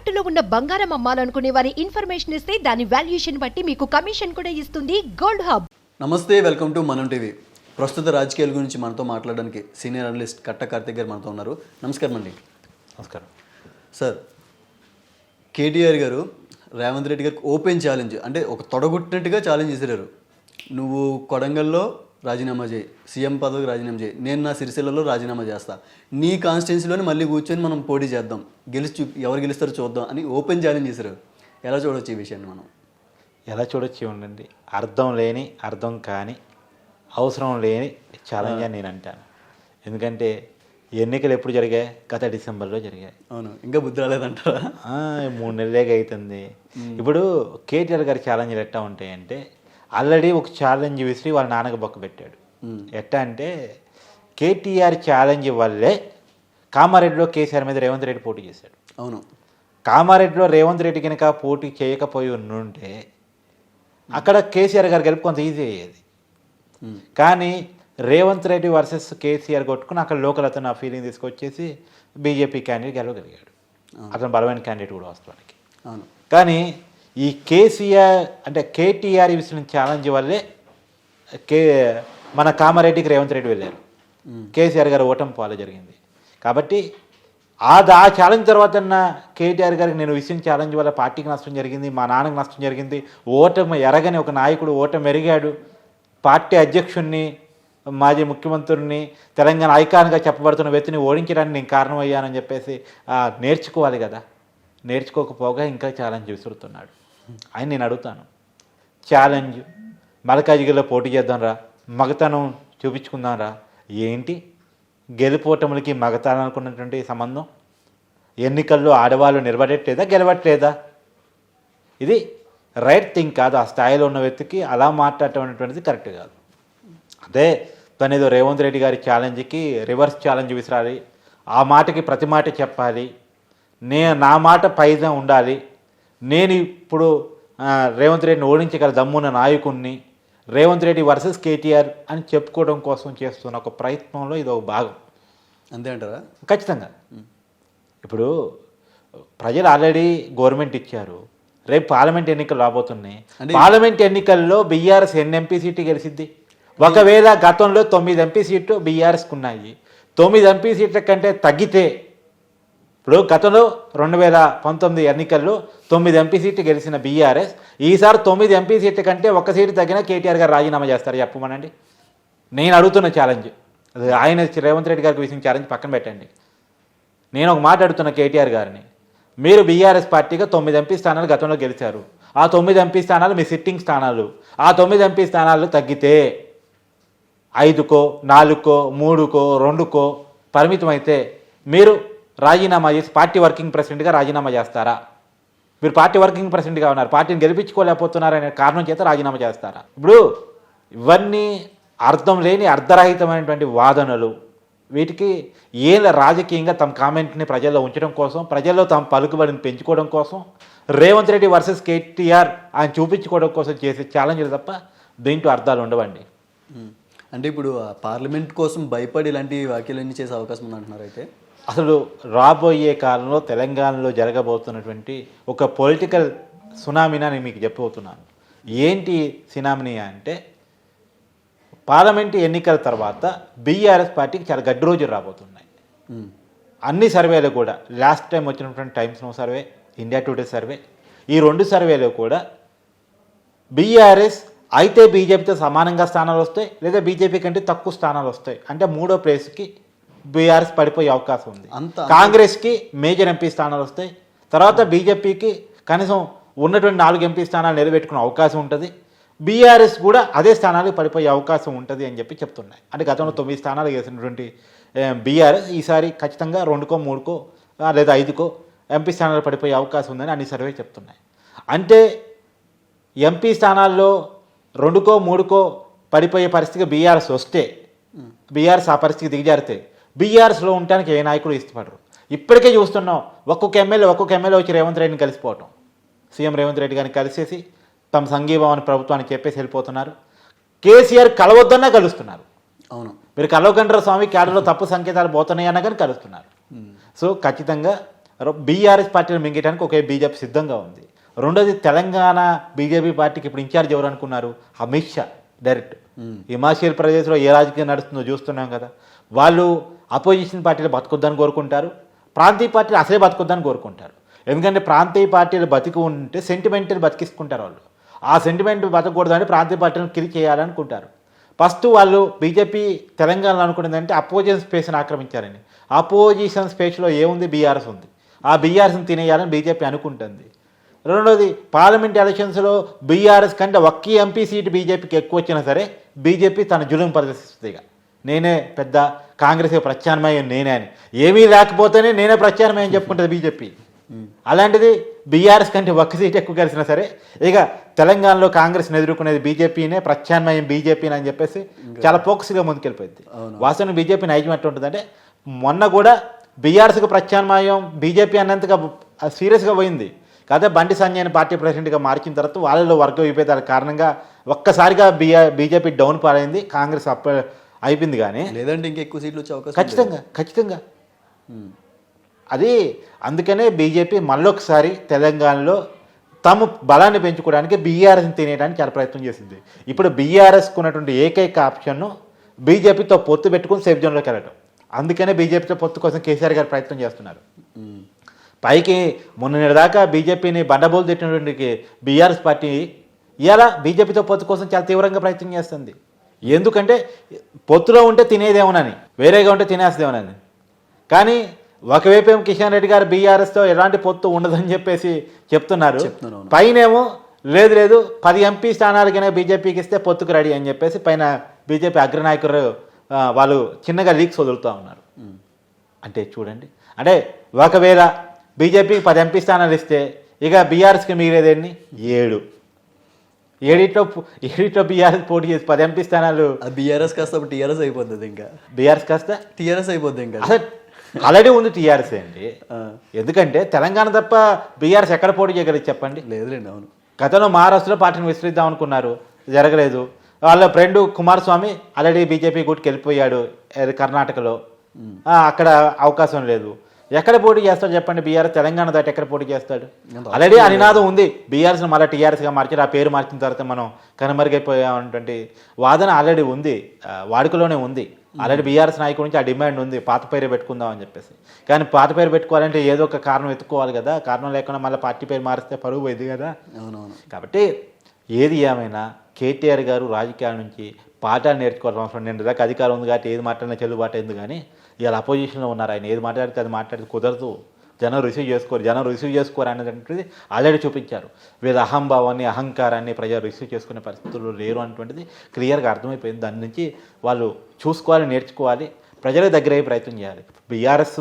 తాకట్టులో ఉన్న బంగారం అమ్మాలనుకునే వారి ఇన్ఫర్మేషన్ ఇస్తే దాని వాల్యుయేషన్ బట్టి మీకు కమిషన్ కూడా ఇస్తుంది గోల్డ్ హబ్. నమస్తే వెల్కమ్ టు మనం టీవీ. ప్రస్తుత రాజకీయాల గురించి మనతో మాట్లాడడానికి సీనియర్ అనలిస్ట్ కట్ట కార్తిక్ గారు మనతో ఉన్నారు. నమస్కారం అండి. నమస్కారం. సార్ కేటీఆర్ గారు రేవంత్ రెడ్డి గారికి ఓపెన్ ఛాలెంజ్ అంటే ఒక తొడగొట్టినట్టుగా ఛాలెంజ్ చేశారు. నువ్వు కొడంగల్లో రాజీనామా చేయి. సీఎం పదవికి రాజీనామా చేయి. నేను నా సిరిసిల్లలో రాజీనామా చేస్తా. నీ కాన్స్టిట్యున్సీలోనే మళ్ళీ కూర్చొని మనం పోటీ చేద్దాం. గెలిచి చూ ఎవరు గెలుస్తారో చూద్దాం అని ఓపెన్ ఛాలెంజ్ చేశారు. ఎలా చూడవచ్చు ఈ విషయాన్ని మనం? ఎలా చూడొచ్చి ఉండండి అర్థం లేని అర్థం కాని అవసరం లేని ఛాలెంజ్ అని నేను అంటాను ఎందుకంటే ఎన్నికలు ఎప్పుడు జరిగాయి? గత డిసెంబర్లో జరిగాయి. అవును. ఇంకా బుద్ధి రాలేదంటారా? మూడు నెలలేగా అవుతుంది ఇప్పుడు కేటీఆర్ గారి ఛాలెంజ్లు ఎట్టా ఉంటాయంటే ఆల్రెడీ ఒక ఛాలెంజ్ విసిరి వాళ్ళ నాన్నకు బొక్క పెట్టాడు. ఎట్టా అంటే కేటీఆర్ ఛాలెంజ్ వల్లే కామారెడ్డిలో కేసీఆర్ మీద రేవంత్ రెడ్డి పోటీ చేశాడు. అవును. కామారెడ్డిలో రేవంత్ రెడ్డి కనుక పోటీ చేయకపోయి ఉండుంటే అక్కడ కేసీఆర్ గారు గెలుపు కొంత ఈజీ అయ్యేది. కానీ రేవంత్ రెడ్డి వర్సెస్ కేసీఆర్ కొట్టుకుని అక్కడ లోకల్ అతను ఆ ఫీలింగ్ తీసుకొచ్చేసి బీజేపీ క్యాండిడేట్ గెలవగలిగాడు. అతను బలమైన క్యాండిడేట్ కూడా వాస్తవానికి. అవును. కానీ ఈ కేసీఆర్ అంటే కేటీఆర్ విసిన ఛాలెంజ్ వల్లే కే మన కామారెడ్డికి రేవంత్ రెడ్డి వెళ్ళారు. కేసీఆర్ గారు ఓటమి పాలు జరిగింది. కాబట్టి ఆ ఆ ఛాలెంజ్ తర్వాత కేటీఆర్ గారికి నేను విషయం ఛాలెంజ్ వల్ల పార్టీకి నష్టం జరిగింది మా నాన్నకి నష్టం జరిగింది. ఓటమి ఎరగని ఒక నాయకుడు ఓటమి ఎరిగాడు. పార్టీ అధ్యక్షుడిని మాజీ ముఖ్యమంత్రిని తెలంగాణ ఐకాన్గా చెప్పబడుతున్న వ్యక్తిని ఓడించడానికి నేను కారణమయ్యానని చెప్పేసి నేర్చుకోవాలి కదా. నేర్చుకోకపోగా ఇంకా ఛాలెంజ్ విసురుతున్నాడు. ఆయన నేను అడుగుతాను. ఛాలెంజ్. మల్కాజిగిరిలో పోటీ చేద్దాంరా. మగతనం చూపించుకుందాంరా. ఏంటి? గెలుపోటములకి మగతనం అనుకున్నటువంటి సంబంధం? ఎన్నికల్లో ఆడవాళ్ళు నిలబడట్లేదా? గెలవట్లేదా? ఇది రైట్ థింగ్ కాదు. ఆ స్థాయిలో ఉన్న వ్యక్తికి అలా మాట్లాడటం అనేటువంటిది కరెక్ట్ కాదు. అదే తను ఏదో రేవంత్ రెడ్డి గారి ఛాలెంజ్కి రివర్స్ ఛాలెంజ్ విసిరాలి. ఆ మాటకి ప్రతి మాట చెప్పాలి. నే నా మాట పైన ఉండాలి. నేను ఇప్పుడు రేవంత్ రెడ్డిని ఓడించగల దమ్మున్న నాయకుణ్ణి రేవంత్ రెడ్డి వర్సెస్ కేటీఆర్ అని చెప్పుకోవడం కోసం చేస్తున్న ఒక ప్రయత్నంలో ఇది ఒక భాగం. అంతే అంటారా? ఖచ్చితంగా. ఇప్పుడు ప్రజలు ఆల్రెడీ గవర్నమెంట్ ఇచ్చారు. రేపు పార్లమెంట్ ఎన్నికలు రాబోతున్నాయి. అంటే- పార్లమెంట్ ఎన్నికల్లో బీఆర్ఎస్ ఎన్ని ఎంపీ సీట్లు గెలిచిద్ది? ఒకవేళ గతంలో తొమ్మిది ఎంపీ సీట్లు బీఆర్ఎస్కి ఉన్నాయి. తొమ్మిది ఎంపీ సీట్ల కంటే తగ్గితే ఇప్పుడు గతంలో రెండు వేల పంతొమ్మిది ఎన్నికల్లో తొమ్మిది ఎంపీ సీట్లు గెలిచిన బీఆర్ఎస్ ఈసారి తొమ్మిది ఎంపీ సీట్ల కంటే ఒక సీటు తగ్గినా కేటీఆర్ గారు రాజీనామా చేస్తారు చెప్పమనండి నేను అడుగుతున్న ఛాలెంజ్ అది ఆయన రేవంత్ రెడ్డి గారికి విషయం ఛాలెంజ్ పక్కన పెట్టండి. నేను ఒక మాట అడుగుతున్న కేటీఆర్ గారిని మీరు బీఆర్ఎస్ పార్టీగా తొమ్మిది ఎంపీ స్థానాలు గతంలో గెలిచారు. ఆ తొమ్మిది ఎంపీ స్థానాలు మీ సిట్టింగ్ స్థానాలు. ఆ తొమ్మిది ఎంపీ స్థానాలు తగ్గితే ఐదుకో నాలుగుకో మూడుకో రెండుకో పరిమితం అయితే మీరు రాజీనామా చేసి పార్టీ వర్కింగ్ ప్రెసిడెంట్గా రాజీనామా చేస్తారా? మీరు పార్టీ వర్కింగ్ ప్రెసిడెంట్గా ఉన్నారు. పార్టీని గెలిపించుకోలేకపోతున్నారనే కారణం చేత రాజీనామా చేస్తారా? ఇప్పుడు ఇవన్నీ అర్థం లేని అర్ధరహితమైనటువంటి వాదనలు. వీటికి ఏం రాజకీయంగా తమ కామెంట్ని ప్రజల్లో ఉంచడం కోసం ప్రజల్లో తమ పలుకుబడిని పెంచుకోవడం కోసం రేవంత్ రెడ్డి వర్సెస్ కేటీఆర్ ఆయన చూపించుకోవడం కోసం చేసే ఛాలెంజ్లు తప్ప దీంట్లో అర్థాలు ఉండవండి. అంటే ఇప్పుడు పార్లమెంట్ కోసం భయపడి ఇలాంటి వ్యాఖ్యలన్నీ చేసే అవకాశం ఉందంటున్నారు అయితే. అసలు రాబోయే కాలంలో తెలంగాణలో జరగబోతున్నటువంటి ఒక పొలిటికల్ సునామీని నేను మీకు చెప్పబోతున్నాను. ఏంటి సునామీ అంటే పార్లమెంట్ ఎన్నికల తర్వాత బీఆర్ఎస్ పార్టీకి చాలా గడ్డి రోజులు రాబోతున్నాయి. అన్ని సర్వేలు కూడా లాస్ట్ టైం వచ్చినటువంటి Times Now survey India Today survey ఈ రెండు సర్వేలు కూడా బీఆర్ఎస్ అయితే బీజేపీతో సమానంగా స్థానాలు వస్తాయి లేదా బీజేపీ కంటే తక్కువ స్థానాలు వస్తాయి. అంటే మూడో ప్లేస్కి బీఆర్ఎస్ పడిపోయే అవకాశం ఉంది. అంత- కాంగ్రెస్కి మేజర్ ఎంపీ స్థానాలు వస్తాయి తర్వాత బీజేపీకి కనీసం ఉన్నటువంటి నాలుగు ఎంపీ స్థానాలు నిలబెట్టుకునే అవకాశం ఉంటుంది. బీఆర్ఎస్ కూడా అదే స్థానాలకు పడిపోయే అవకాశం ఉంటుంది అని చెప్పి చెప్తున్నాయి. అంటే గతంలో తొమ్మిది స్థానాలు వేసినటువంటి బీఆర్ఎస్ ఈసారి ఖచ్చితంగా రెండుకో మూడుకో లేదా ఐదుకో ఎంపీ స్థానాలు పడిపోయే అవకాశం ఉందని అన్ని సర్వే చెప్తున్నాయి. అంటే ఎంపీ స్థానాల్లో రెండుకో మూడుకో పడిపోయే పరిస్థితికి బీఆర్ఎస్ వస్తే బీఆర్ఎస్ ఆ పరిస్థితికి దిగజారితే బీఆర్ఎస్లో ఉండటానికి ఏ నాయకుడు ఇష్టపడరు. ఇప్పటికే చూస్తున్నాం ఒక్కొక్క ఎమ్మెల్యే ఒక్కొక్క ఎమ్మెల్యే వచ్చి రేవంత్ రెడ్డిని కలిసిపోవటం. సీఎం రేవంత్ రెడ్డి గారిని కలిసేసి తమ సంఘీభావాన్ని ప్రభుత్వానికి చెప్పేసి వెళ్ళిపోతున్నారు. కేసీఆర్ కలవద్దన్నా కలుస్తున్నారు. అవును. మీరు కలవకండ్ర స్వామి క్యాడర్లో తప్పు సంకేతాలు పోతున్నాయి అన్న కానీ కలుస్తున్నారు. సో ఖచ్చితంగా బీఆర్ఎస్ పార్టీని మింగేయడానికి ఒకే బీజేపీ సిద్ధంగా ఉంది. రెండోది తెలంగాణ బీజేపీ పార్టీకి ఇప్పుడు ఇన్ఛార్జ్ ఎవరు అనుకున్నారు? అమిత్ షా డైరెక్ట్. హిమాచల్ ప్రదేశ్లో ఏ రాజకీయం నడుస్తుందో చూస్తున్నాం కదా. వాళ్ళు అపోజిషన్ పార్టీలు బతుకొద్దని కోరుకుంటారు ప్రాంతీయ పార్టీలు అసలే బతుకొద్దని కోరుకుంటారు. ఎందుకంటే ప్రాంతీయ పార్టీలు బతికి ఉంటే సెంటిమెంట్లు బతికిస్తుంటారు వాళ్ళు. ఆ సెంటిమెంట్ బతకూడదని ప్రాంతీయ పార్టీలను కిరి చేయాలనుకుంటారు. ఫస్ట్ వాళ్ళు బీజేపీ తెలంగాణలో అనుకునేదంటే అపోజిషన్ స్పేస్ని ఆక్రమించారని. అపోజిషన్ స్పేస్లో ఏముంది? బీఆర్ఎస్ ఉంది. ఆ బీఆర్ఎస్ని తినేయాలని బీజేపీ అనుకుంటుంది. రెండోది పార్లమెంట్ ఎలక్షన్స్లో బీఆర్ఎస్ కంటే ఒక్క ఎంపీ సీటు బీజేపీకి ఎక్కువ వచ్చినా సరే బీజేపీ తన జులుం ప్రదర్శిస్తుంది ఇక. నేనే పెద్ద కాంగ్రెస్ ప్రత్యామ్నాయం నేనే అని. ఏమీ లేకపోతేనే నేనే ప్రత్యామ్నాయం చెప్పుకుంటుంది బీజేపీ. అలాంటిది బీఆర్ఎస్ కంటే ఒక్క సీట్ ఎక్కువ కలిసినా సరే ఇక తెలంగాణలో కాంగ్రెస్ని ఎదుర్కొనేది బీజేపీనే ప్రత్యామ్నాయం బీజేపీని అని చెప్పేసి చాలా ఫోకస్గా ముందుకెళ్ళిపోయింది. వాస్తవం బీజేపీ నైజం ఎట్లా ఉంటుందంటే మొన్న కూడా బీఆర్ఎస్కి ప్రత్యామ్నాయం బీజేపీ అన్నంతగా సీరియస్గా పోయింది. కాదే బండి సంజయ్ని పార్టీ ప్రెసిడెంట్గా మార్చిన తర్వాత వాళ్ళలో వర్గ విభేదాల కారణంగా ఒక్కసారిగా బీఆర్ బీజేపీ డౌన్ పాలైంది కాంగ్రెస్ అప్ అయిపోయింది కానీ లేదంటే ఇంకా ఎక్కువ సీట్లు వచ్చే అవకాశం ఖచ్చితంగా ఖచ్చితంగా. అది అందుకనే బీజేపీ మళ్ళొకసారి తెలంగాణలో తమ బలాన్ని పెంచుకోవడానికి బీఆర్ఎస్ని తినేయడానికి చాలా ప్రయత్నం చేసింది. ఇప్పుడు బీఆర్ఎస్కు ఉన్నటువంటి ఏకైక ఆప్షన్ బీజేపీతో పొత్తు పెట్టుకుని సేఫ్ జోన్లోకి వెళ్ళడం అందుకనే బీజేపీతో పొత్తు కోసం కేసీఆర్ గారు ప్రయత్నం చేస్తున్నారు. పైకి మొన్న దాకా బీజేపీని బండబోలు తిట్టినటువంటి బీఆర్ఎస్ పార్టీ ఇవాళ బీజేపీతో పొత్తు కోసం చాలా తీవ్రంగా ప్రయత్నం చేస్తుంది. ఎందుకంటే పొత్తులో ఉంటే తినేదేమోనని వేరేగా ఉంటే తినేస్తేమోనని కానీ ఒకవైపు ఏమో కిషన్ రెడ్డి గారు బీఆర్ఎస్తో ఎలాంటి పొత్తు ఉండదని చెప్పేసి చెప్తున్నారు. పైనేమో లేదు లేదు పది ఎంపీ స్థానాలకైనా బీజేపీకి ఇస్తే పొత్తుకు రెడీ అని చెప్పేసి పైన బీజేపీ అగ్రనాయకులు వాళ్ళు చిన్నగా లీక్స్ వదులుతూ ఉన్నారు. అంటే చూడండి. అంటే ఒకవేళ బీజేపీకి పది ఎంపీ స్థానాలు ఇస్తే ఇక బీఆర్ఎస్కి మిగిలేదేంటి? ఏడు. ఏడిట్లో ఏడిట్లో బీఆర్ఎస్ పోటీ చేసి పది ఎంపీ స్థానాలు. బీఆర్ఎస్ కాస్త టీఆర్ఎస్ అయిపోతుంది ఇంకా. బీఆర్ఎస్ కాస్త? టీఆర్ఎస్ అయిపోద్ది ఇంకా. అసలు ఆల్రెడీ ఉంది టీఆర్ఎస్ అండి. ఎందుకంటే తెలంగాణ తప్ప బీఆర్ఎస్ ఎక్కడ పోటీ చేయగలదు చెప్పండి? లేదులేండి అవును. గతంలో మహారాష్ట్రలో పార్టీని విస్తరిద్దాం అనుకున్నారు. జరగలేదు. వాళ్ళ ఫ్రెండ్ కుమారస్వామి ఆల్రెడీ బీజేపీ గుట్కి వెళ్ళిపోయాడు కర్ణాటకలో. అక్కడ అవకాశం లేదు. ఎక్కడ పోటీ చేస్తాడు చెప్పండి బీఆర్ఎస్ తెలంగాణ దాటి ఎక్కడ పోటీ చేస్తాడు? ఆల్రెడీ ఆ నినాదం ఉంది. బీఆర్ఎస్ మళ్ళీ టీఆర్ఎస్గా మార్చారు. ఆ పేరు మార్చిన తర్వాత మనం కనుమరుగైపోయామన్నటువంటి వాదన ఆల్రెడీ ఉంది. వాడుకలోనే ఉంది. ఆల్రెడీ బీఆర్ఎస్ నాయకుడి నుంచి ఆ డిమాండ్ ఉంది. పాత పేరే పెట్టుకుందాం అని చెప్పేసి. కానీ పాత పేరు పెట్టుకోవాలంటే ఏదో ఒక కారణం ఎత్తుకోవాలి కదా. కారణం లేకుండా మళ్ళీ పార్టీ పేరు మారిస్తే పరువు పోయింది కదా. కాబట్టి ఏది ఏమైనా కేటీఆర్ గారు రాజకీయాల నుంచి పాఠాలు నేర్చుకోవాల్సిన అవసరం. నేను దాకా అధికారం ఉంది కాబట్టి ఏది మాట్లాడినా చెల్లుబాటు అయింది కానీ ఇవాళ అపోజిషన్లో ఉన్నారు ఆయన. ఏది మాట్లాడితే అది మాట్లాడితే కుదరదు. జనం రిసీవ్ చేసుకోరు. జనం రిసీవ్ చేసుకోరు అనేటువంటిది ఆల్రెడీ చూపించారు. వీళ్ళ అహంభావాన్ని అహంకారాన్ని ప్రజలు రిసీవ్ చేసుకునే పరిస్థితులు లేరు అనేటువంటిది క్లియర్గా అర్థమైపోయింది. దాని నుంచి వాళ్ళు చూసుకోవాలి నేర్చుకోవాలి. ప్రజల దగ్గర అయ్యే ప్రయత్నం చేయాలి. బీఆర్ఎస్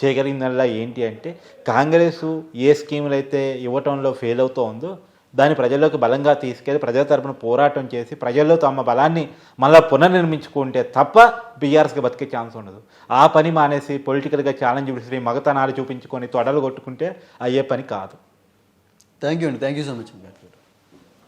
చేయగలిగిందల్లా ఏంటి అంటే కాంగ్రెస్ ఏ స్కీములు అయితే ఇవ్వటంలో ఫెయిల్ అవుతూ ఉందో దాన్ని ప్రజల్లోకి బలంగా తీసుకెళ్ళి ప్రజల తరపున పోరాటం చేసి ప్రజల్లో తమ బలాన్ని మళ్ళీ పునర్నిర్మించుకుంటే తప్ప బీఆర్ఎస్కి బతికే ఛాన్స్ ఉండదు. ఆ పని మానేసి పొలిటికల్గా ఛాలెంజ్ విసిరి మగతనాలు చూపించుకొని తొడలు కొట్టుకుంటే అయ్యే పని కాదు. థ్యాంక్ యూ అండి. థ్యాంక్ యూ సో మచ్ అండి.